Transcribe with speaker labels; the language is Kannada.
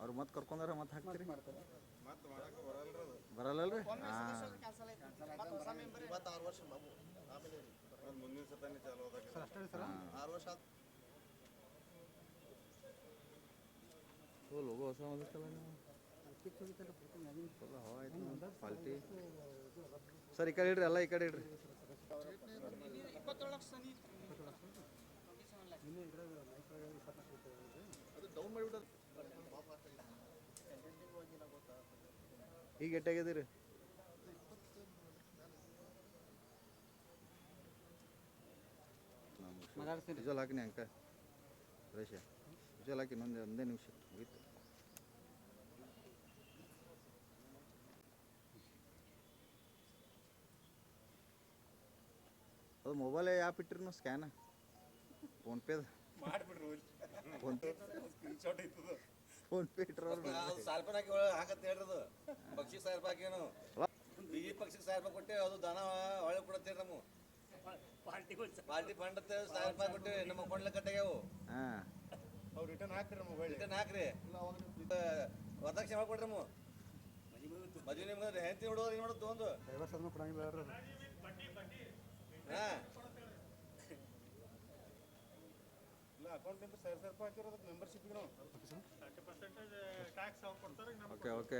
Speaker 1: ಅವ್ರು ಮತ್ತೆ ಕರ್ಕೊಂಡ್ರೆ ಮತ್ತೆ ಹಾಕ್ತೀರಿ ಬರಲ್ಲಲ್ರಿ ಹಾಂ
Speaker 2: ಇಪ್ಪತ್ತಾರು ವರ್ಷ ಬಾಬು ಆಮೇಲೆ ಮುಂದಿನ ಸತಾನೆ ಚಾಲು ಹೋದಾಗ
Speaker 3: ಸರ್ ಅಷ್ಟೇ ಸರ್
Speaker 2: ಆರು ವರ್ಷ ಆತು
Speaker 1: ಲೋಗೋ ಹೊಸ ಬಂದಿತ್ತಲ್ಲ ನೀವು ಫುಲ್ ಹವಾ ಆಯ್ತು ಕ್ವಾಲಿಟಿ ಸರ್ ಈ ಕಡೆ ಇಡ್ರಿ ಎಲ್ಲ ಈ ಕಡೆ ಇಡ್ರಿ
Speaker 3: ನಿನ್ನೆ ಇದ್ರಾಗ
Speaker 1: ಈಗ ಎಟ್ಟಾಗಿದ್ದೀರಿ
Speaker 3: ಮಾತಾಡ್ತೀನಿ.
Speaker 1: ವಿಜುವಲ್ ಹಾಕಿನಿ ಅಂಕ. ಸುರೇಶ ವಿಜುವಲ್ ಹಾಕಿ ಇನ್ನೊಂದು ಒಂದೇ ನಿಮಿಷ. ಮುಗೀತು. ಅದು ಮೊಬೈಲ್ ಆ್ಯಪ್ ಇಟ್ಟಿರಿ ನೀವು ಸ್ಕ್ಯಾನ್ ಫೋನ್ಪೇದ
Speaker 2: ಮಾಡಿಬಿಡ್ರಿ
Speaker 1: ಫೋನ್ಪೇ ಫೋನ್ಪೇ ಇಟ್ಟರು
Speaker 2: ಸ್ವಲ್ಪ ಹಾಕಿ ಹಾಕತ್ತೆ ಹೇಳ್ರದು ಪಕ್ಷಿ ಸಾವಿರ ರೂಪಾಯಿ ಹಾಕೇನು ಬಿಗಿ ಪಕ್ಷಿಗೆ ಸಾವಿರ ರೂಪಾಯಿ ಕೊಟ್ಟೆ ಅದು ದನ ಒಳ್ಳೆ ಕೊಡತ್ತೀರಿ ನಮ್ಮ ಪಾರ್ಟಿ ಫಂಡ್ ಅಂತ ಸಾವಿರ ರೂಪಾಯಿ ಕೊಟ್ಟೆ ನಮ್ಮ ಕೊಂಡ್ಲ ಕಟ್ಟಾಗ್ಯಾವು
Speaker 1: ಹಾಂ.
Speaker 2: ಅವ್ರು ರಿಟರ್ನ್ ಹಾಕ್ರಿ ನಮ್ಮ ಮೊಬೈಲ್ ರಿಟರ್ನ್ ಹಾಕ್ರಿ. ವರದಕ್ಷಿಣೆ ಮಾಡ್ಕೊಡ್ರಿ ನಮ್ಮ ಮದುವೆ ನಿಮ್ಗೆ ಹೆಂಡತಿ ನೋಡೋದು ಏನು ಮಾಡೋದು ಒಂದು?
Speaker 3: ಡ್ರೈವರ್ ಸರ್ ಕೊಡಂಗಿಲ್ಲ
Speaker 2: ಹಾಂ.
Speaker 1: Okay okay